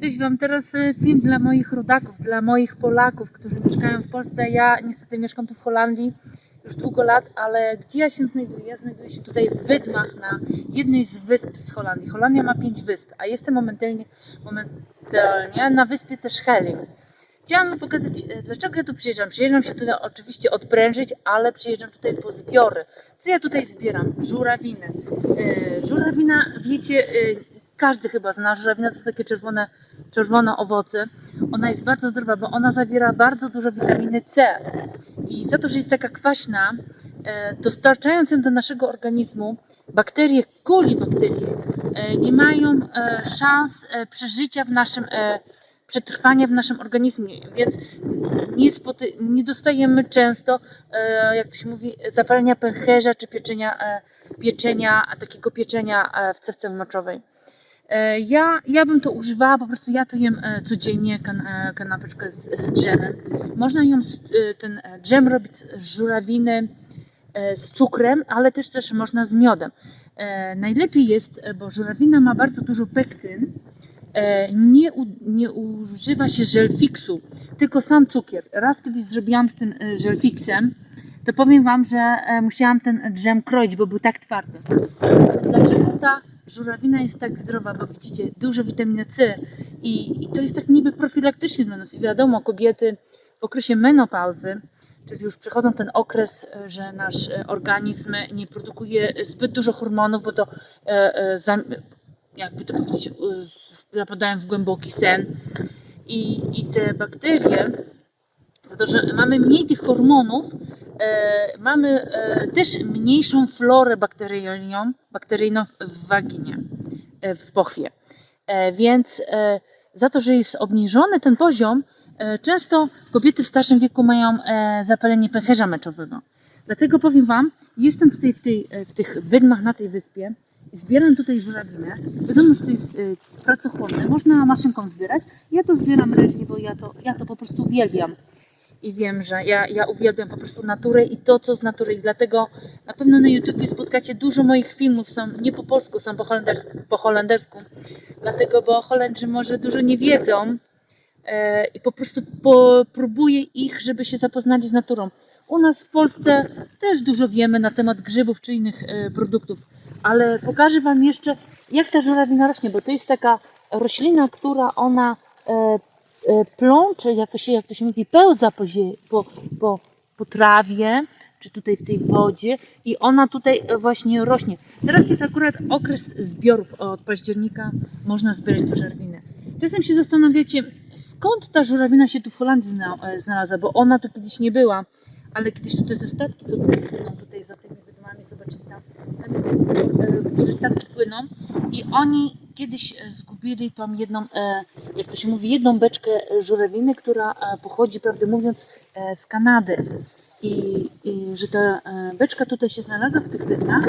Cześć Wam, teraz e, film dla moich rodaków, dla moich Polaków, którzy mieszkają w Polsce. Ja niestety mieszkam tu w Holandii już długo lat, ale gdzie ja się znajduję? Znajduję się tutaj w Wydmach na jednej z wysp z Holandii. Holandia ma pięć wysp, a jestem momentalnie, momentalnie na wyspie też Schelling. Chciałam pokazać, e, dlaczego ja tu przyjeżdżam. Przyjeżdżam się tutaj oczywiście odprężyć, ale przyjeżdżam tutaj po zbiory. Co ja tutaj zbieram? Żurawiny. Żurawina, wiecie, e, każdy chyba zna, żurawina to są takie czerwone, czerwone owoce. Ona jest bardzo zdrowa, bo ona zawiera bardzo dużo witaminy C. I za to, że jest taka kwaśna, e, dostarczając ją do naszego organizmu, bakterie, kolibakterie e, nie mają e, szans przeżycia w naszym, przetrwania w naszym organizmie, więc nie, spoty, nie dostajemy często, jak to się mówi, zapalenia pęcherza czy pieczenia, pieczenia takiego pieczenia w cewce moczowej. E, Ja, ja bym to używała, po prostu ja to jem e, codziennie, kan, e, kanapeczkę z, z dżemem. Można ją, ten dżem robić z żurawiny, z cukrem, ale też też można z miodem. Najlepiej jest, bo żurawina ma bardzo dużo pektyn, nie, u, nie używa się żelfiksu, tylko sam cukier. Raz kiedyś zrobiłam z tym żelfiksem, to powiem Wam, że musiałam ten dżem kroić, bo był tak twardy. Dlaczego ta żurawina jest tak zdrowa? Bo widzicie, dużo witaminy C i, i to jest tak niby profilaktycznie dla nas. I wiadomo, kobiety w okresie menopauzy, czyli już przechodzą ten okres, e, że nasz e, organizm nie produkuje zbyt dużo hormonów, bo to e, jakby to powiedzieć, zapadają w głęboki sen. I, I te bakterie, za to, że mamy mniej tych hormonów, mamy e, też mniejszą florę bakteryjną, bakteryjną w waginie, e, w pochwie. E, więc e, za to, że jest obniżony ten poziom, e, często kobiety w starszym wieku mają e, zapalenie pęcherza meczowego. Dlatego powiem Wam, jestem tutaj w, tej, e, w tych wydmach na tej wyspie, zbieram tutaj żurawinę. Wiadomo, że to jest e, pracochłonne, można maszynką zbierać. Ja to zbieram ręcznie, bo ja to, ja to po prostu uwielbiam i wiem, że ja, ja uwielbiam po prostu naturę i to, co z natury. I dlatego na pewno na YouTubie spotkacie dużo moich filmów, są nie po polsku, są po holendersku. Po holendersku. Dlatego, bo Holendrzy może dużo nie wiedzą e, i po prostu po, próbuję ich, żeby się zapoznali z naturą. U nas w Polsce też dużo wiemy na temat grzybów czy innych e, produktów, ale pokażę Wam jeszcze, jak ta żurawina rośnie, bo to jest taka roślina, która ona e, plącze, jak to się, jak to się mówi, pełza po, po, po, po trawie, czy tutaj w tej wodzie i ona tutaj e, właśnie rośnie. Teraz jest akurat okres zbiorów, od października można zbierać te żurawiny. Czasem się zastanawiacie, skąd ta żurawina się tu w Holandii e, znalazła, bo ona tu kiedyś nie była, ale kiedyś tutaj te statki, co płyną, tutaj za tymi wydmami, zobaczycie tam, tam e, które statki płyną i oni kiedyś e, zgubili tą jedną, e, jak to się mówi, jedną beczkę żurawiny, która e, pochodzi, prawdę mówiąc, z Kanady. I, I że ta beczka tutaj się znalazła w tych wydmach,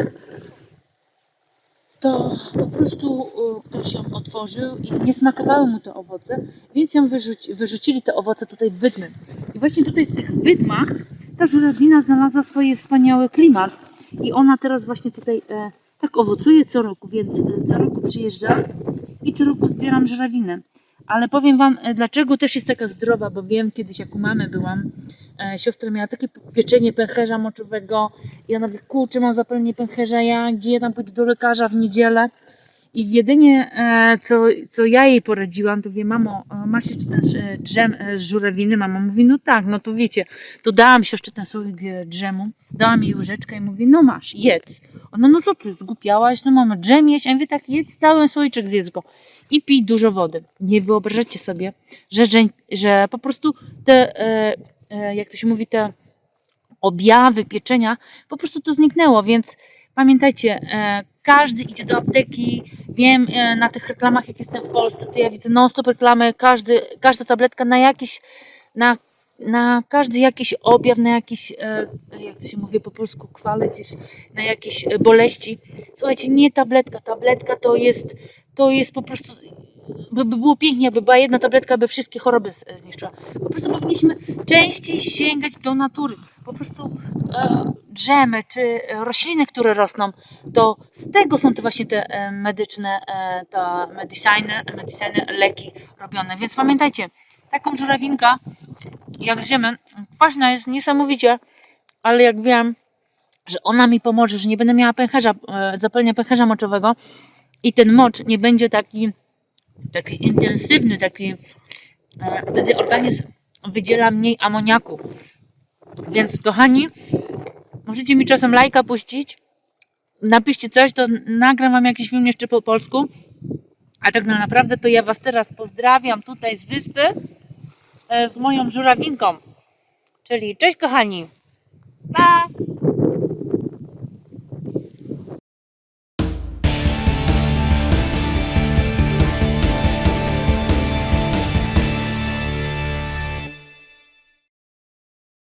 to po prostu ktoś ją otworzył i nie smakowały mu te owoce, więc ją wyrzuci, wyrzucili te owoce tutaj w wydmy. I właśnie tutaj w tych wydmach ta żurawina znalazła swoje wspaniały klimat i ona teraz właśnie tutaj e, tak owocuje co roku, więc e, co roku przyjeżdżam i co roku zbieram żurawinę. Ale powiem Wam, e, dlaczego też jest taka zdrowa, bo wiem, kiedyś jak u mamy byłam, e, siostra miała takie pieczenie pęcherza moczowego i ona mówi, kurczę, mam zapalenie pęcherza, ja gdzie tam pójdę do lekarza w niedzielę i jedynie e, co, co ja jej poradziłam, to wie, mamo, e, masz jeszcze ten e, drzem z żurawiny? Mama mówi, no tak, no to wiecie, to dałam siostrze ten słoik drzemu, dałam jej łyżeczkę i mówi, no masz, jedz. Ona, no co ty, zgłupiałaś, no mama, drzem jeść? A ja mówię, tak, jedz cały słoiczek, zjedz go i pij dużo wody. Nie wyobrażacie sobie, że, że, że po prostu te, jak to się mówi, te objawy pieczenia, po prostu to zniknęło, więc pamiętajcie, e, każdy idzie do apteki, wiem e, na tych reklamach jak jestem w Polsce, to ja widzę non stop reklamy, każdy, każda tabletka na jakiś, na, na każdy jakiś objaw, na jakiś, e, jak to się mówi po polsku, kwale gdzieś, na jakieś boleści. Słuchajcie, nie tabletka, tabletka to jest, to jest po prostu by, by było pięknie, jakby była jedna tabletka, by wszystkie choroby zniszczyła. Po prostu powinniśmy częściej sięgać do natury. Po prostu e, drzemy czy rośliny, które rosną, to z tego są te właśnie te e, medyczne, e, te medycyny, medycyny, leki robione. Więc pamiętajcie, taką żurawinkę, jak zjemy, kwaśna jest niesamowicie, ale jak wiem, że ona mi pomoże, że nie będę miała pęcherza, e, zapalenia pęcherza moczowego i ten mocz nie będzie taki, taki intensywny, taki e, wtedy organizm wydziela mniej amoniaku. Więc kochani, możecie mi czasem lajka puścić, napiszcie coś, to nagram wam jakiś film jeszcze po polsku. A tak na naprawdę to ja was teraz pozdrawiam tutaj z wyspy e, z moją żurawinką. Czyli cześć kochani. Pa!